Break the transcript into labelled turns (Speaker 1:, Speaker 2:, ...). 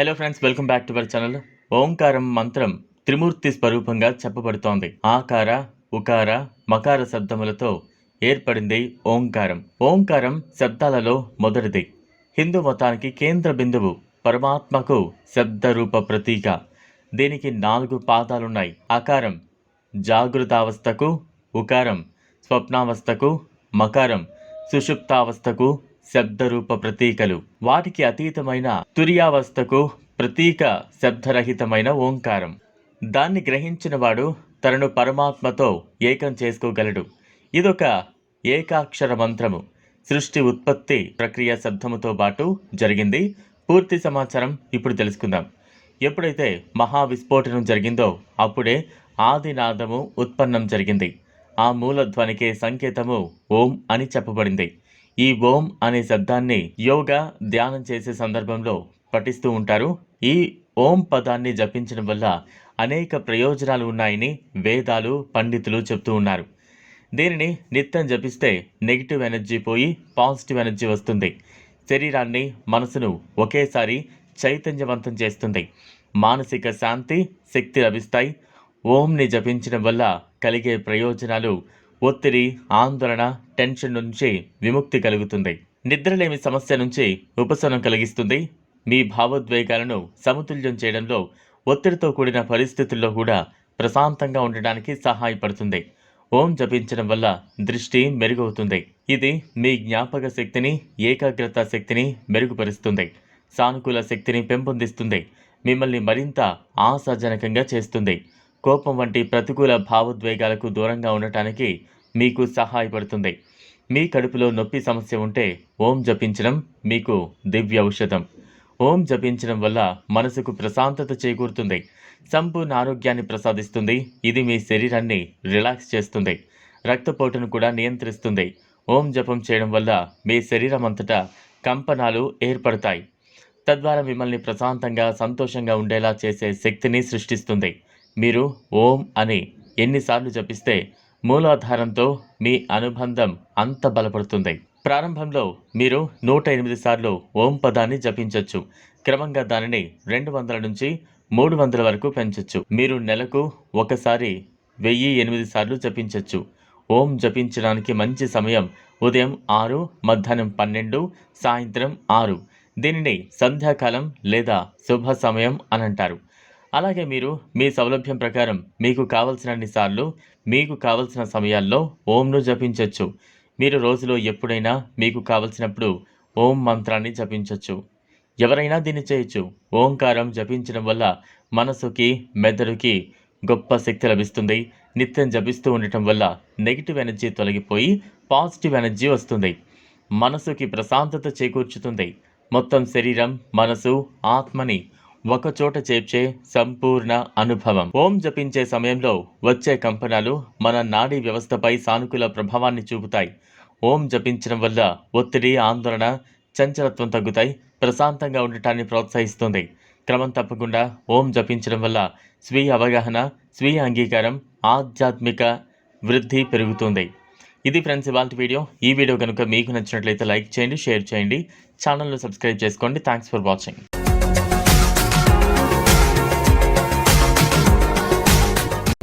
Speaker 1: Hello friends welcome back to our channel ఓంకారం మంత్రం త్రిమూర్తి స్వరూపంగా చెప్పబడుతోంది. ఆకార ఉకార మకార శబ్దములతో ఏర్పడింది ఓంకారం. ఓంకారం శబ్దాలలో మొదటిది. హిందూ మతానికి కేంద్ర బిందువు పరమాత్మకు శబ్ద రూప ప్రతీక. దీనికి నాలుగు పాదాలున్నాయి. ఆకారం జాగృతావస్థకు ఉకారం స్వప్నావస్థకు మకారం సుషుప్తావస్థకు శబ్దరూప ప్రతీకలు. వాటికి అతీతమైన తుర్యావస్థకు ప్రతీక శబ్దరహితమైన ఓంకారం. దాన్ని గ్రహించినవాడు తనను పరమాత్మతో ఏకం చేసుకోగలడు. ఇదొక ఏకాక్షర మంత్రము. సృష్టి ఉత్పత్తి ప్రక్రియ శబ్దముతో పాటు జరిగింది. పూర్తి సమాచారం ఇప్పుడు తెలుసుకుందాం. ఎప్పుడైతే మహా విస్ఫోటనం జరిగిందో అప్పుడే ఆదినాదము ఉత్పన్నం జరిగింది. ఆ మూలధ్వనికే సంకేతము ఓం అని చెప్పబడింది. ఈ ఓం అనే శబ్దాన్ని యోగా ధ్యానం చేసే సందర్భంలో పఠిస్తూ ఉంటారు. ఈ ఓం పదాన్ని జపించడం వల్ల అనేక ప్రయోజనాలు ఉన్నాయని వేదాలు పండితులు చెప్తూ ఉన్నారు. దీనిని నిత్యం జపిస్తే నెగిటివ్ ఎనర్జీ పోయి పాజిటివ్ ఎనర్జీ వస్తుంది. శరీరాన్ని మనసును ఒకేసారి చైతన్యవంతం చేస్తుంది. మానసిక శాంతి శక్తి లభిస్తాయి. ఓంని జపించడం వల్ల కలిగే ప్రయోజనాలు ఒత్తిడి ఆందోళన టెన్షన్ నుంచి విముక్తి కలుగుతుంది. నిద్రలేమి సమస్య నుంచి ఉపశమనం కలిగిస్తుంది. మీ భావోద్వేగాలను సమతుల్యం చేయడంలో ఒత్తిడితో కూడిన పరిస్థితుల్లో కూడా ప్రశాంతంగా ఉండడానికి సహాయపడుతుంది. ఓం జపించడం వల్ల దృష్టి మెరుగవుతుంది. ఇది మీ జ్ఞాపక శక్తిని ఏకాగ్రత శక్తిని మెరుగుపరుస్తుంది. సానుకూల శక్తిని పెంపొందిస్తుంది. మిమ్మల్ని మరింత ఆశాజనకంగా చేస్తుంది. కోపం వంటి ప్రతికూల భావోద్వేగాలకు దూరంగా ఉండటానికి మీకు సహాయపడుతుంది. మీ కడుపులో నొప్పి సమస్య ఉంటే ఓం జపించడం మీకు దివ్య ఔషధం. ఓం జపించడం వల్ల మనసుకు ప్రశాంతత చేకూరుతుంది. సంపూర్ణ ఆరోగ్యాన్ని ప్రసాదిస్తుంది. ఇది మీ శరీరాన్ని రిలాక్స్ చేస్తుంది. రక్తపోటును కూడా నియంత్రిస్తుంది. ఓం జపం చేయడం వల్ల మీ శరీరం అంతటా కంపనాలు ఏర్పడతాయి. తద్వారా మిమ్మల్ని ప్రశాంతంగా సంతోషంగా ఉండేలా చేసే శక్తిని సృష్టిస్తుంది. మీరు ఓం అని ఎన్నిసార్లు జపిస్తే మూలాధారంతో మీ అనుబంధం అంత బలపడుతుంది. ప్రారంభంలో మీరు నూట ఎనిమిది సార్లు ఓం పదాన్ని జపించవచ్చు క్రమంగా దానిని రెండు వందల నుంచి మూడు వందల వరకు పెంచవచ్చు మీరు నెలకు ఒకసారి వెయ్యి ఎనిమిది సార్లు జపించవచ్చు ఓం జపించడానికి మంచి సమయం ఉదయం ఆరు మధ్యాహ్నం పన్నెండు సాయంత్రం ఆరు. దీనిని సంధ్యాకాలం లేదా శుభ సమయం అని అంటారు. అలాగే మీరు మీ సౌలభ్యం ప్రకారం మీకు కావలసినన్ని సార్లు మీకు కావలసిన సమయాల్లో ఓంను జపించవచ్చు మీరు రోజులో ఎప్పుడైనా మీకు కావలసినప్పుడు ఓం మంత్రాన్ని జపించవచ్చు ఎవరైనా దీన్ని చేయొచ్చు. ఓంకారం జపించడం వల్ల మనసుకి మెదడుకి గొప్ప శక్తి లభిస్తుంది. నిత్యం జపిస్తూ ఉండటం వల్ల నెగిటివ్ ఎనర్జీ తొలగిపోయి పాజిటివ్ ఎనర్జీ వస్తుంది. మనసుకి ప్రశాంతత చేకూర్చుతుంది. మొత్తం శరీరం మనసు ఆత్మని ఒకచోట చేర్చే సంపూర్ణ అనుభవం. ఓం జపించే సమయంలో వచ్చే కంపనాలు మన నాడీ వ్యవస్థపై సానుకూల ప్రభావాన్ని చూపుతాయి. ఓం జపించడం వల్ల ఒత్తిడి ఆందోళన చంచలత్వం తగ్గుతాయి. ప్రశాంతంగా ఉండటాన్ని ప్రోత్సహిస్తుంది. క్రమం తప్పకుండా ఓం జపించడం వల్ల స్వీయ అవగాహన స్వీయ అంగీకారం ఆధ్యాత్మిక వృద్ధి పెరుగుతుంది. ఇది ఫ్రెండ్స్ ఇవాళ వీడియో. ఈ వీడియో కనుక మీకు నచ్చినట్లయితే లైక్ చేయండి షేర్ చేయండి. ఛానల్ను సబ్స్క్రైబ్ చేసుకోండి. Thanks for watching.